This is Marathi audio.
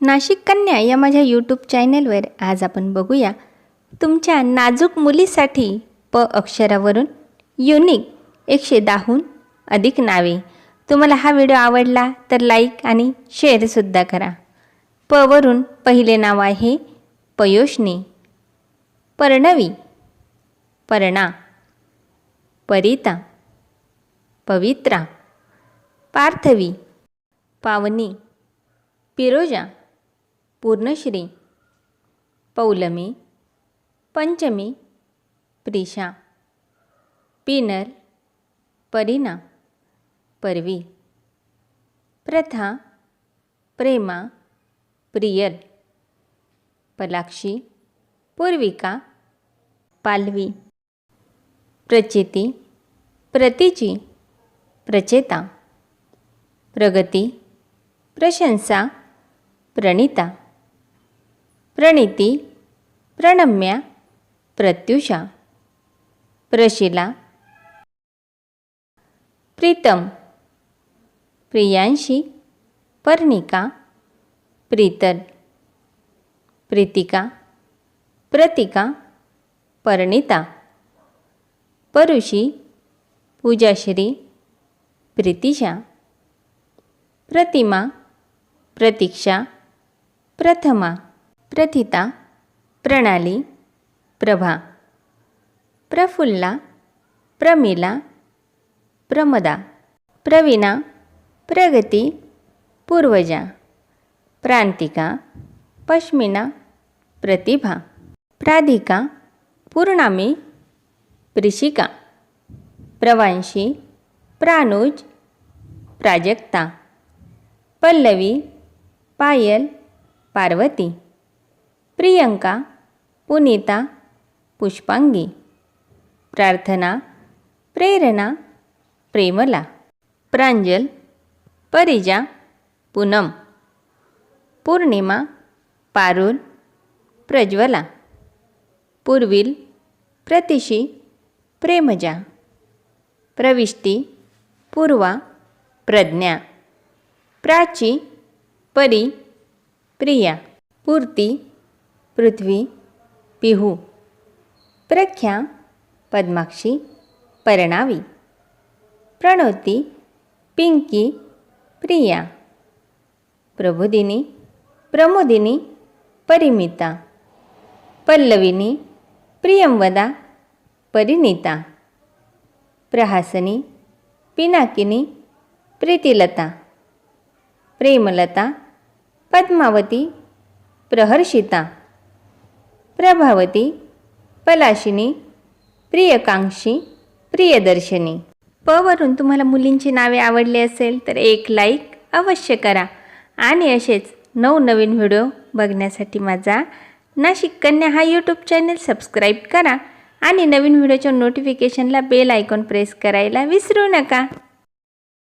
नाशिक कन्या या माझ्या यूट्यूब चॅनेलवर आज आपण बघूया तुमच्या नाजूक मुलीसाठी प अक्षरावरून युनिक एकशे दहाहून अधिक नावे. तुम्हाला हा व्हिडिओ आवडला तर लाईक आणि शेअरसुद्धा करा. प वरून पहिले नाव आहे पयोष्णी. पर्णवी. पर्णा. परिता. पवित्रा. पार्थवी. पावनी. पिरोजा पूर्णश्री पौलमी पंचमी प्रिशा पिनर परीना परवी प्रथा प्रेमा प्रियल पलाक्षी पूर्विका पालवी प्रचिती प्रतीची प्रचेता प्रगती प्रशंसा प्रणिता प्रणिती प्रणम्या प्रत्युषा प्रशिला प्रीतम प्रियांशी पर्णिका प्रीतल प्रीतिका प्रतिका पर्णिता परुषी पूजाश्री प्रीतिशा प्रतिमा प्रतीक्षा प्रथमा. प्रथिता प्रणाली प्रभा प्रफुल्ला प्रमिला प्रमदा प्रवीणा प्रगती पूर्वजा प्रांतिका पश्मिना प्रतिभा प्राधिका पूर्णामी प्रिशिका प्रवांशी प्रानुज प्राजक्ता पल्लवी पायल पार्वती. प्रियंका पुनीता पुष्पांगी प्रार्थना प्रेरणा प्रेमला प्रांजल परिजा पूनम पूर्णिमा पारुल प्रज्वला पूर्वील प्रतिशी प्रेमजा प्रविष्टी पूर्वा प्रज्ञा प्राची परी प्रिया पूर्ती पृथ्वी पिहू प्रख्या पद्माक्षी परणावी प्रणोती पिंकी प्रिया प्रबोधिनी प्रमोदिनी परिमिता पल्लविनी प्रियंवदा परिणीता प्रहासनी पिनाकिनी प्रीतिलता प्रेमलता पद्मावती प्रहर्षिता प्रभावती पलाशिनी प्रियकांक्षी प्रियदर्शनी. प वरून तुम्हाला मुलींची नावे आवडली असेल तर एक लाईक अवश्य करा आणि असेच नवनवीन व्हिडिओ बघण्यासाठी माझा नाशिक कन्या हा यूट्यूब चॅनल सबस्क्राईब करा आणि नवीन व्हिडिओच्या नोटिफिकेशनला बेल आयकॉन प्रेस करायला विसरू नका.